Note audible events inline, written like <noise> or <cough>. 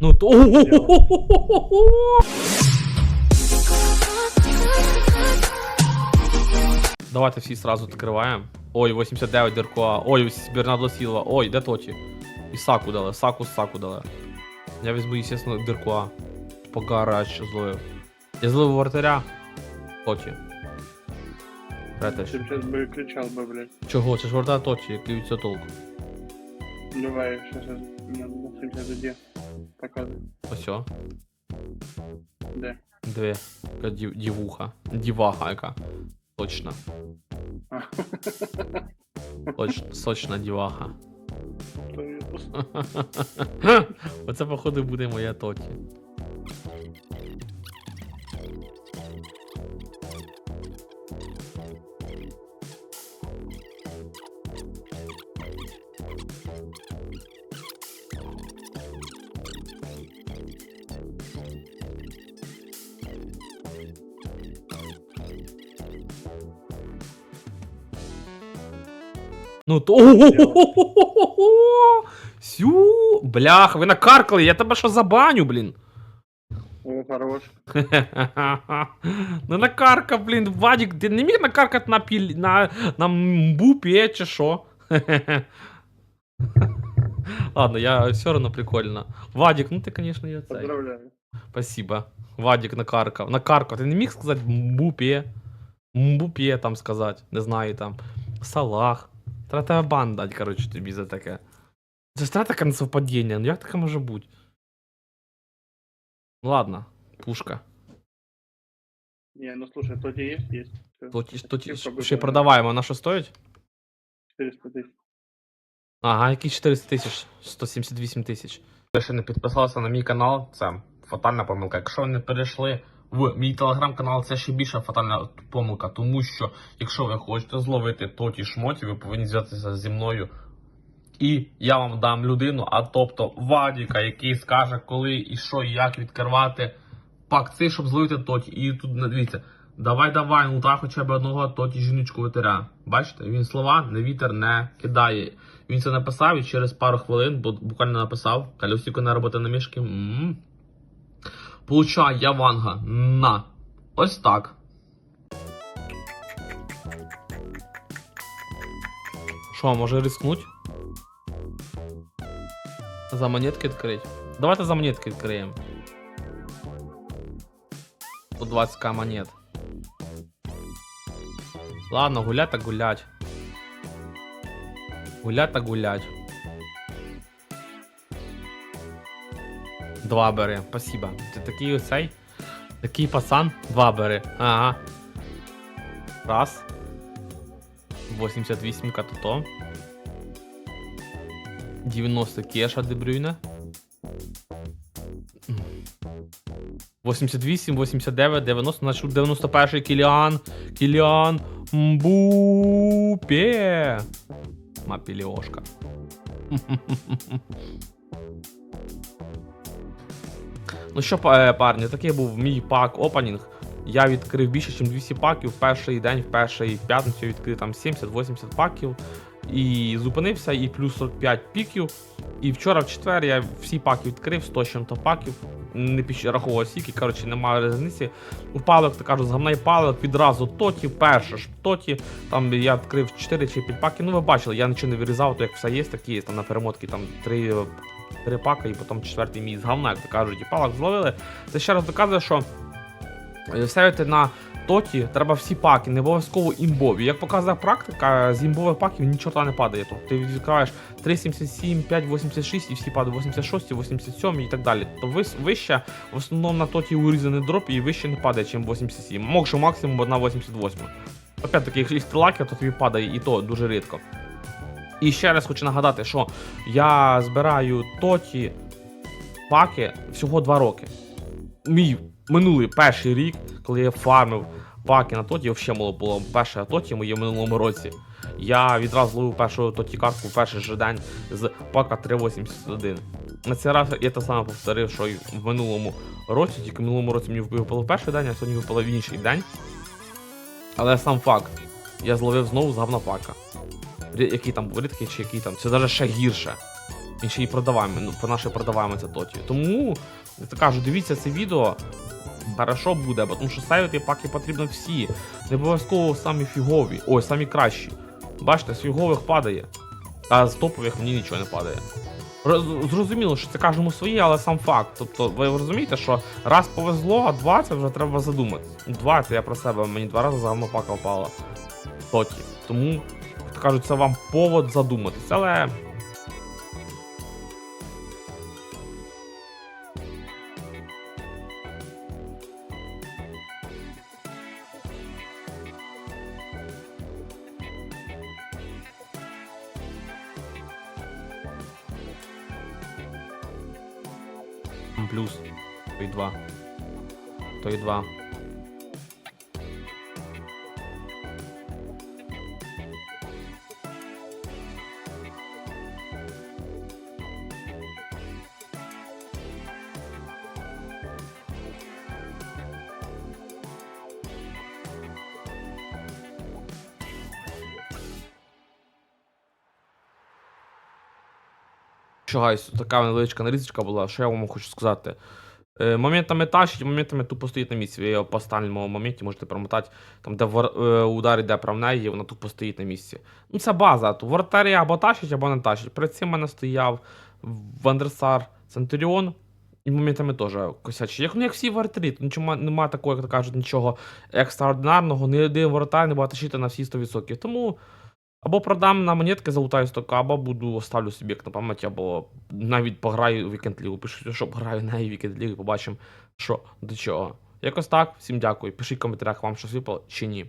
Ну то. Давайте всі сразу відкриваємо. Ой, 89 Деркоа. Ой, Бернардо Сілва. Ой, де Тоті? І Саку дали. Саку Саку дали. Я візьму, естественно, Деркоа. Погарач злою. Я злив вратаря. Тоті. Ретеш. Ты сейчас бы кричал бы, блядь. Чого? Це ж вратар Тоті, який від цього толку. Давай, сейчас я на на где показывай. Ось. Де? Де? Така дів- дівуха. Дівага яка. Точно. Точ, сочна пос- Оце, походу, буде моя тоті. Ну то. Сю. Блях, ви накаркали, я тебе що забаню, блін. О, хорош. <laughs> Ну накарка, блін, Вадік, ти не міг накаркати на піль... на, на мбупі, чи що? <laughs> Ладно, я все одно прикольно. Вадік, ну ти, конечно, я цей. Поздравляю. Спасибо. Вадік накаркав. Накаркав. Ти не міг сказати мбупє? Мбупє там сказати. Не знаю там. Салах. Треба тебе бан дати, коротше, тобі за таке. Це ж треба таке несовпадіння. Ну як таке може бути? Ну ладно, пушка. Не, ну слушай, то тебе есть? Есть. Всё. То, ті- ще продаваємо, вона що стоїть? 400 тысяч. Ага, які 400 тисяч, 178 тисяч. Ще не підписалися на мій канал, це фатальна помилка. Якщо ви не перейшли в мій телеграм-канал, це ще більша фатальна помилка, тому що якщо ви хочете зловити тоті шмоті, ви повинні зв'язатися зі мною. І я вам дам людину, а тобто Вадіка, який скаже, коли і що, і як відкривати пак цей, щоб зловити тоті. І тут дивіться. Давай, давай, ну та хоча б одного тоті жіночку ветеря. Бачите, він слова не вітер не кидає. Він це написав і через пару хвилин, бо буквально написав, колесико на роботи на мішки. м Получай Яванга. На. Ось так. Що, може рискнуть? За монетки відкрити? Давайте за монетки відкриємо. 120к монет. Ладно, гулять так гулять. Гулять так гулять. Два бери, спасибо. Ти такий оцей. Такий пацан. Два бери. Ага. Раз. 88 то то. 90 кеша Дебрюйна. 88, 89, 90, значить 91 Кіліан. Кіліан Мбупе. Мапіліошка. Ну що, е, парні, такий був мій пак опенінг. Я відкрив більше, ніж 200 паків. В перший день, в перший п'ятницю відкрив там 70-80 паків. І зупинився, і плюс 45 піків. І вчора в четвер я всі паки відкрив, 100 з чим-то паків. Не підраховував стільки, коротше, немає різниці. У палок, так кажуть, з гамна палок відразу тоті, перше ж тоті. Там я відкрив 4 чи 5 паків. Ну ви бачили, я нічого не вирізав, то як все є, так і є. Там на перемотки там 3, 3 пака і потім четвертий мій з гавна, як то кажуть, і палок зловили. Це ще раз доказує, що е, ставити на тоті треба всі паки, не обов'язково імбові. Як показує практика, з імбових паків ні чорта не падає. Тобто ти відкриваєш 3,77, 5,86 і всі падають 86, 87 і так далі. То вище, в основному на тоті урізаний дроп і вище не падає, ніж 87. Може максимум 1,88. Опять таки, якщо стрілаки, то тобі падає і то дуже рідко. І ще раз хочу нагадати, що я збираю тоті паки всього 2 роки. Мій минулий перший рік, коли я фармив паки на тоті, взагалі мало було перше тоті моє в минулому році. Я відразу зловив першу тоті картку в перший же день з пака 381. На цей раз я те саме повторив, що й в минулому році, тільки в минулому році мені випало в перший день, а сьогодні випало в інший день. Але сам факт, я зловив знову з говнопака. Рі- Який там був рідкий чи який там, це навіть ще гірше. Він ще й продаваємо, ну, по нашій продаваємо це тоті. Тому, я кажу, дивіться це відео. Хорошо буде, бо тому що сейвити паки потрібно всі. Не обов'язково самі фігові. Ой, самі кращі. Бачите, з фігових падає. А з топових мені нічого не падає. Зрозуміло, що це кажемо своє, але сам факт. Тобто, ви розумієте, що раз повезло, а два це вже треба задуматись. Ну, Два це я про себе, мені два рази за пака впала. Тоті. Тому, то кажуть, це вам повод задуматись. Але плюс. То й два. То й два. Гайс, така невеличка нарізочка була, що я вам хочу сказати. Е, моментами тащить, моментами тупо стоїть на місці. Ви по останньому моменті можете промотати, там, де е, удар йде в неї, вона тупо стоїть на місці. Ну, це база. Вратарі або тащить, або не тащить. Перед цим в мене стояв Вандерсар Центуріон. І моментами теж косячий. Як, ну, як всі вратарі, то нічого немає такого, як то кажуть, нічого екстраординарного, ні один воротар не буде тащити на всі 100%. Тому або продам на монетки залутаю стока, або буду оставлю собі як на пам'ять, або навіть пограю у вікенд лігу. Пишіть, що граю на вікенд лігу, побачимо, що до чого. Якось так, всім дякую. Пишіть в коментарях, вам щось випало чи ні.